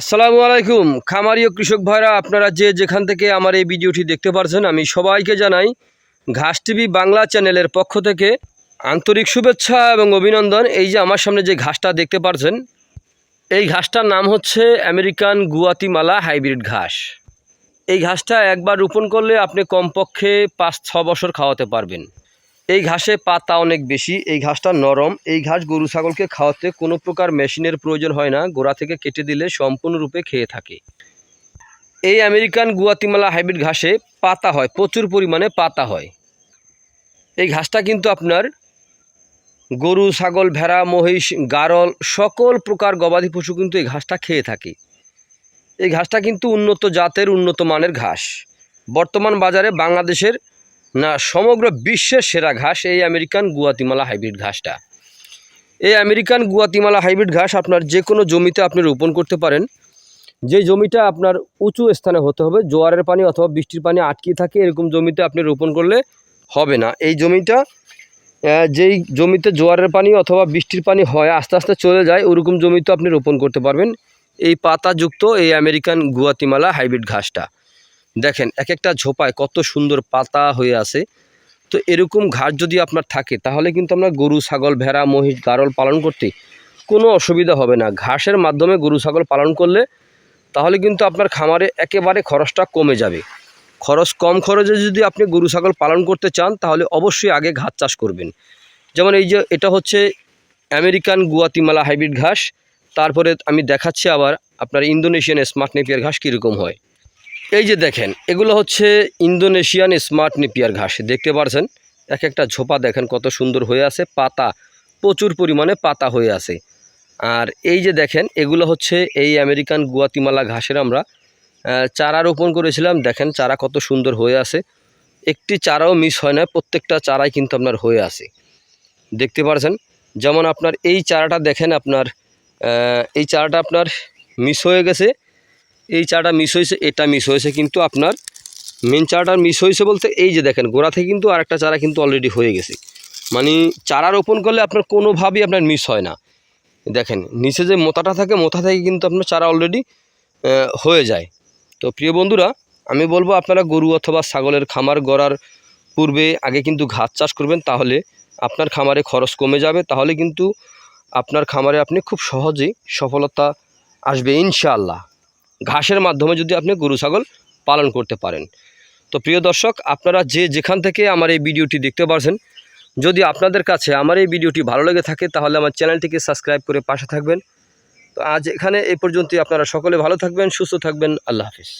আসসালামু আলাইকুম। খামারি ও কৃষক ভাইরা, আপনারা যে যেখান থেকে আমার এই ভিডিওটি দেখতে পারছেন, আমি সবাইকে জানাই ঘাস টিভি বাংলা চ্যানেলের পক্ষ থেকে আন্তরিক শুভেচ্ছা এবং অভিনন্দন। এই যে আমার সামনে যে ঘাসটা দেখতে পারছেন, এই ঘাসটার নাম হচ্ছে আমেরিকান গুয়াতিমালা হাইব্রিড ঘাস। এই ঘাসটা একবার রোপণ করলে আপনি কমপক্ষে পাঁচ ছ বছর খাওয়াতে পারবেন। এই ঘাসে পাতা অনেক বেশি, এই ঘাসটা নরম। এই ঘাস গরু ছাগলকে খাওয়াতে কোনো প্রকার মেশিনের প্রয়োজন হয় না, গোড়া থেকে কেটে দিলে সম্পূর্ণরূপে খেয়ে থাকে। এই আমেরিকান গুয়াতিমালা হাইব্রিড ঘাসে পাতা হয়, প্রচুর পরিমাণে পাতা হয়। এই ঘাসটা কিন্তু আপনার গরু, ছাগল, ভেড়া, মহিষ, গারল, সকল প্রকার গবাদি পশু কিন্তু এই ঘাসটা খেয়ে থাকে। এই ঘাসটা কিন্তু উন্নত জাতের, উন্নত মানের ঘাস। বর্তমান বাজারে বাংলাদেশের না, সমগ্র বিশ্বের সেরা ঘাস এই আমেরিকান গুয়াতিমালা হাইব্রিড ঘাসটা। এই আমেরিকান গুয়াতিমালা হাইব্রিড ঘাস আপনার যে কোনো জমিতে আপনি রোপণ করতে পারেন। যে জমিটা আপনার উঁচু স্থানে হতে হবে, জোয়ারের পানি অথবা বৃষ্টির পানি আটকে থাকে, এরকম জমিতে আপনি রোপণ করলে হবে না। এই জমিটা যেই জমিতে জোয়ারের পানি অথবা বৃষ্টির পানি হয়, আস্তে আস্তে চলে যায়, ওরকম জমিতে আপনি রোপণ করতে পারবেন। এই পাতাযুক্ত এই আমেরিকান গুয়াতিমালা হাইব্রিড ঘাসটা। দেখেন এক একটা ঝোপায় কত সুন্দর পাতা হয়ে আছে। তো এরকম ঘাস যদি আপনার থাকে, তাহলে কিন্তু আমরা গরু, ছাগল, ভেড়া, মহিষ, গারল পালন করতে কোনো অসুবিধা হবে না। ঘাসের মাধ্যমে গরু, ছাগল পালন করলে তাহলে কিন্তু আপনার খামারে একেবারে খরচটা কমে যাবে। খরচ কম খরচে যদি আপনি গরু, ছাগল পালন করতে চান, তাহলে অবশ্যই আগে ঘাস চাষ করবেন। যেমন এই যে, এটা হচ্ছে আমেরিকান গুয়াতিমালা হাইব্রিড ঘাস। তারপরে আমি দেখাচ্ছি আবার আপনার ইন্দোনেশিয়ান স্মার্ট নেপিয়ার ঘাস কীরকম হয়। এই যে দেখেন, এগুলো হচ্ছে ইন্দোনেশিয়ান স্মার্ট নিপিয়ার ঘাস, দেখতে পারছেন? এক একটা ঝোপা দেখেন কত সুন্দর হয়ে আছে, পাতা, প্রচুর পরিমাণে পাতা হয়ে আছে। আর এই যে দেখেন, এগুলো হচ্ছে এই আমেরিকান গুয়াতিমালা ঘাসের আমরা চারা রোপণ করেছিলাম। দেখেন, চারা কত সুন্দর হয়ে আছে। একটি চারাও মিস হয় না, প্রত্যেকটা চারাই কিন্তু আপনার হয়ে আছে। দেখতে পারছেন? যেমন আপনার এই চারাটা দেখেন, আপনার এই চারাটা আপনার মিস হয়ে গেছে। এই চাটা মিস হয়েছে, এটা মিস হয়েছে কিন্তু আপনার মেন চারাটা মিস হয়েছে বলতে এই যে দেখেন, গোড়া থেকে কিন্তু আরেকটা চারা কিন্তু অলরেডি হয়ে গেছে। মানে চারা রোপণ করলে আপনার কোনোভাবেই আপনার মিস হয় না। দেখেন, নিচে যে মোতাটা থাকে, মোতা থেকে কিন্তু আপনার চারা অলরেডি হয়ে যায়। তো প্রিয় বন্ধুরা, আমি বলব আপনারা গরু অথবা ছাগলের খামার গড়ার পূর্বে আগে কিন্তু ঘাস চাষ করবেন, তাহলে আপনার খামারে খরচ কমে যাবে, তাহলে কিন্তু আপনার খামারে আপনি খুব সহজেই সফলতা আসবে, ইনশাআল্লাহ। ঘাসের মাধ্যমে যদি আপনি গরু, ছাগল পালন করতে পারেন। তো প্রিয় দর্শক, আপনারা যে যেখান থেকে আমার এই ভিডিওটি দেখতে পারছেন, যদি আপনাদের কাছে আমার এই ভিডিওটি ভালো লেগে থাকে, তাহলে আমার চ্যানেলটিকে সাবস্ক্রাইব করে পাশে থাকবেন। তো আজ এখানে এ পর্যন্তই। আপনারা সকলে ভালো থাকবেন, সুস্থ থাকবেন। আল্লাহ হাফিজ।